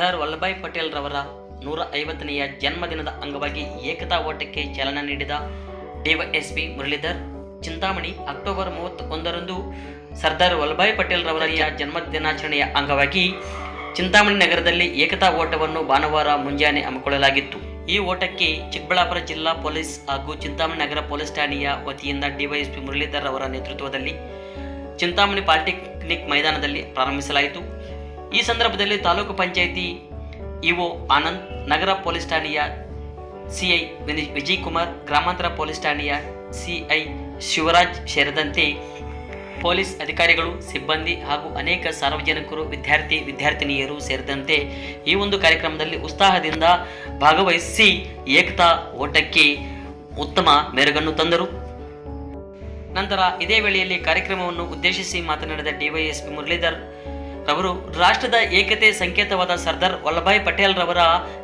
ವಲ್ಲಭಾಯ್ ಪಟೇಲ್ ರವರ ನೂರ ಐವತ್ತನೆಯ ಜನ್ಮದಿನದ ಅಂಗವಾಗಿ ಏಕತಾ ಓಟಕ್ಕೆ ಚಾಲನೆ ನೀಡಿದ ಡಿವೈಎಸ್ಪಿ ಮುರಳೀಧರ್, ಚಿಂತಾಮಣಿ ಅಕ್ಟೋಬರ್ ಮೂವತ್ತೊಂದರಂದು ಸರ್ದಾರ್ ವಲ್ಲಭಾಯ್ ಪಟೇಲ್ ರವರ ಜನ್ಮ ದಿನಾಚರಣೆಯ ಅಂಗವಾಗಿ ಚಿಂತಾಮಣಿ ನಗರದಲ್ಲಿ ಏಕತಾ ಓಟವನ್ನು ಭಾನುವಾರ ಮುಂಜಾನೆ ಹಮ್ಮಿಕೊಳ್ಳಲಾಗಿತ್ತು. ಈ ಓಟಕ್ಕೆ ಚಿಕ್ಕಬಳ್ಳಾಪುರ ಜಿಲ್ಲಾ ಪೊಲೀಸ್ ಹಾಗೂ ಚಿಂತಾಮಣಿ ನಗರ ಪೊಲೀಸ್ ಠಾಣೆಯ ವತಿಯಿಂದ ಡಿವೈಎಸ್ಪಿ ಮುರಳೀಧರ್ ಅವರ ನೇತೃತ್ವದಲ್ಲಿ ಚಿಂತಾಮಣಿ ಪಾಲಿಟೆಕ್ನಿಕ್ ಮೈದಾನದಲ್ಲಿ ಪ್ರಾರಂಭಿಸಲಾಯಿತು. ಈ ಸಂದರ್ಭದಲ್ಲಿ ತಾಲೂಕು ಪಂಚಾಯಿತಿ ಇಒ ಆನಂದ್, ನಗರ ಪೊಲೀಸ್ ಠಾಣೆಯ ಸಿಐ ವಿಜಯ್ ಕುಮಾರ್ ಗ್ರಾಮಾಂತರ ಪೊಲೀಸ್ ಠಾಣೆಯ ಸಿಐ ಶಿವರಾಜ್ ಸೇರಿದಂತೆ ಪೊಲೀಸ್ ಅಧಿಕಾರಿಗಳು, ಸಿಬ್ಬಂದಿ ಹಾಗೂ ಅನೇಕ ಸಾರ್ವಜನಿಕರು, ವಿದ್ಯಾರ್ಥಿ, ವಿದ್ಯಾರ್ಥಿನಿಯರು ಸೇರಿದಂತೆ ಈ ಒಂದು ಕಾರ್ಯಕ್ರಮದಲ್ಲಿ ಉತ್ಸಾಹದಿಂದ ಭಾಗವಹಿಸಿ ಏಕತಾ ಓಟಕ್ಕೆ ಉತ್ತಮ ಮೆರುಗನ್ನು ತಂದರು. ನಂತರ ಇದೇ ವೇಳೆಯಲ್ಲಿ ಕಾರ್ಯಕ್ರಮವನ್ನು ಉದ್ದೇಶಿಸಿ ಮಾತನಾಡಿದ ಡಿವೈಎಸ್ಪಿ ಮುರಳೀಧರ್ ರವರು ರಾಷ್ಟ್ರದ ಏಕತೆ ಸಂಕೇತವಾದ ಸರ್ದಾರ್ ವಲ್ಲಭಾಯ್ ಪಟೇಲ್ ರವರ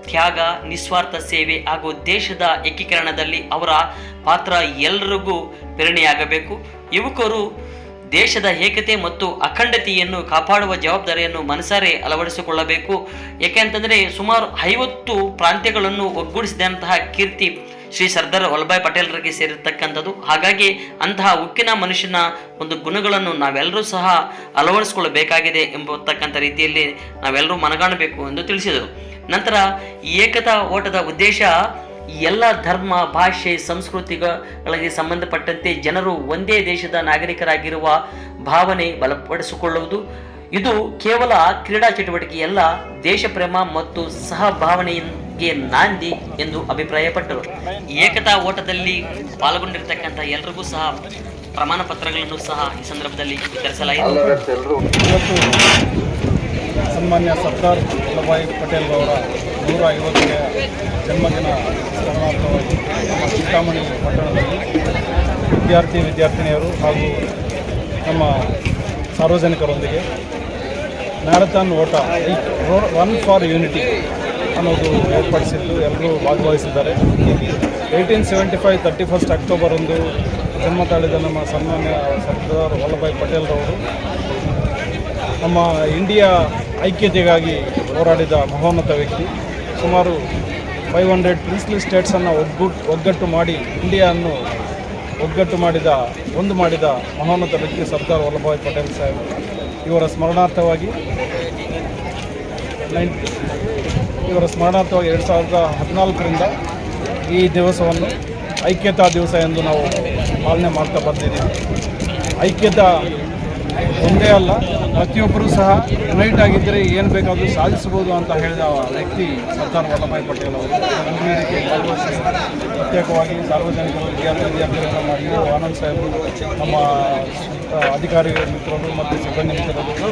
ತ್ಯಾಗ, ನಿಸ್ವಾರ್ಥ ಸೇವೆ ಹಾಗೂ ದೇಶದ ಏಕೀಕರಣದಲ್ಲಿ ಅವರ ಪಾತ್ರ ಎಲ್ಲರಿಗೂ ಪ್ರೇರಣೆಯಾಗಬೇಕು. ಯುವಕರು ದೇಶದ ಏಕತೆ ಮತ್ತು ಅಖಂಡತೆಯನ್ನು ಕಾಪಾಡುವ ಜವಾಬ್ದಾರಿಯನ್ನು ಮನಸಾರೆ ಅಳವಡಿಸಿಕೊಳ್ಳಬೇಕು. ಏಕೆಂತಂದರೆ ಸುಮಾರು ಐವತ್ತು ಪ್ರಾಂತ್ಯಗಳನ್ನು ಒಗ್ಗೂಡಿಸಿದಂತಹ ಕೀರ್ತಿ ಶ್ರೀ ಸರ್ದಾರ್ ವಲ್ಲಭಾಯ್ ಪಟೇಲ್ರಿಗೆ ಸೇರಿರ್ತಕ್ಕಂಥದ್ದು. ಹಾಗಾಗಿ ಅಂತಹ ಉಕ್ಕಿನ ಮನುಷ್ಯನ ಒಂದು ಗುಣಗಳನ್ನು ನಾವೆಲ್ಲರೂ ಸಹ ಅಳವಡಿಸಿಕೊಳ್ಳಬೇಕಾಗಿದೆ ಎಂಬತಕ್ಕಂಥ ರೀತಿಯಲ್ಲಿ ನಾವೆಲ್ಲರೂ ಮನಗಾಣಬೇಕು ಎಂದು ತಿಳಿಸಿದರು. ನಂತರ ಏಕತಾ ಓಟದ ಉದ್ದೇಶ ಎಲ್ಲ ಧರ್ಮ, ಭಾಷೆ, ಸಂಸ್ಕೃತಿಗಳಿಗೆ ಸಂಬಂಧಪಟ್ಟಂತೆ ಜನರು ಒಂದೇ ದೇಶದ ನಾಗರಿಕರಾಗಿರುವ ಭಾವನೆ ಬಲಪಡಿಸಿಕೊಳ್ಳುವುದು. ಇದು ಕೇವಲ ಕ್ರೀಡಾ ಚಟುವಟಿಕೆಯಲ್ಲ ದೇಶ ಪ್ರೇಮ ಮತ್ತು ಸಹಭಾವನೆಗೆ ನಾಂದಿ ಎಂದು ಅಭಿಪ್ರಾಯಪಟ್ಟರು. ಏಕತಾ ಓಟದಲ್ಲಿ ಪಾಲ್ಗೊಂಡಿರ್ತಕ್ಕಂಥ ಎಲ್ಲರಿಗೂ ಸಹ ಪ್ರಮಾಣ ಪತ್ರಗಳನ್ನು ಸಹ ಈ ಸಂದರ್ಭದಲ್ಲಿ ವಿತರಿಸಲಾಯಿತು. ಸನ್ಮಾನ್ಯ ಸರ್ದಾರ್ ವಲ್ಲಭಾಯಿ ಪಟೇಲ್ ಅವರ ನೂರ ಐವತ್ತನೇ ಜನ್ಮದಿನ ಸ್ಮರಣಾರ್ಥವಾಗಿ ನಮ್ಮ ಚಿಂತಾಮಣಿ ಪಟ್ಟಣದಲ್ಲಿ ವಿದ್ಯಾರ್ಥಿ, ವಿದ್ಯಾರ್ಥಿನಿಯರು ಹಾಗೂ ನಮ್ಮ ಸಾರ್ವಜನಿಕರೊಂದಿಗೆ ಮ್ಯಾರಥಾನ್ ಓಟ ರನ್ ಫಾರ್ ಯೂನಿಟಿ ಅನ್ನೋದು ಏರ್ಪಡಿಸಿದ್ದು ಎಲ್ಲರೂ ಭಾಗವಹಿಸಿದ್ದಾರೆ. Eighteen seventy five thirty first October ಒಂದು ಜನ್ಮ ತಾಳಿದ ನಮ್ಮ ಸನ್ಮಾನ್ಯ ಸರ್ದಾರ್ ವಲ್ಲಭಾಯ್ ಪಟೇಲ್ರವರು ನಮ್ಮ ಇಂಡಿಯಾ ಐಕ್ಯತೆಗಾಗಿ ಹೋರಾಡಿದ ಮಹೋನ್ನತ ವ್ಯಕ್ತಿ. ಸುಮಾರು ಫೈವ್ ಹಂಡ್ರೆಡ್ ಪ್ರಿನ್ಸ್ಲಿ ಸ್ಟೇಟ್ಸನ್ನು ಒಗ್ಗುಟ್ಟು ಒಗ್ಗಟ್ಟು ಮಾಡಿ ಇಂಡಿಯಾವನ್ನು ಒಗ್ಗಟ್ಟು ಮಾಡಿದ, ಒಂದು ಮಾಡಿದ ಮಹೋನ್ನತ ವ್ಯಕ್ತಿ ಸರ್ದಾರ್ ವಲ್ಲಭಾಯ್ ಪಟೇಲ್ ಸಾಹೇಬ್. ಇವರ ಸ್ಮರಣಾರ್ಥವಾಗಿ ನೈನ್ ಇವರ ಸ್ಮರಣಾರ್ಥವಾಗಿ ಎರಡು ಸಾವಿರದ ಹದಿನಾಲ್ಕರಿಂದ ಈ ದಿವಸವನ್ನು ಐಕ್ಯತಾ ದಿವಸ ಎಂದು ನಾವು ಪಾಲನೆ ಮಾಡ್ತಾ ಬರ್ತಿದ್ದೀವಿ ಐಕ್ಯತಾ ಒಂದೇ ಅಲ್ಲ, ಪ್ರತಿಯೊಬ್ಬರೂ ಸಹ ಯುನೈಟ್ ಆಗಿದ್ದರೆ ಏನು ಬೇಕಾದರೂ ಸಾಧಿಸಬಹುದು ಅಂತ ಹೇಳಿದ ವ್ಯಕ್ತಿ ಸರ್ದಾರ್ ವಲ್ಲಭಾಯಿ ಪಟೇಲ್ ಅವರು. ಭಾಗವಹಿಸಿ ಪ್ರತ್ಯೇಕವಾಗಿ ಸಾರ್ವಜನಿಕರು, ವಿದ್ಯಾರ್ಥಿ ವಿದ್ಯಾರ್ಥಿಗಳ ಮಾಡಿ ಆನಂದ್ ಸಾಹೇಬರು ನಮ್ಮ ಅಧಿಕಾರಿಗಳ ಅಧಿಕಾರಿ ಮಿತ್ರರು ಮತ್ತು ಸಿಬ್ಬಂದಿ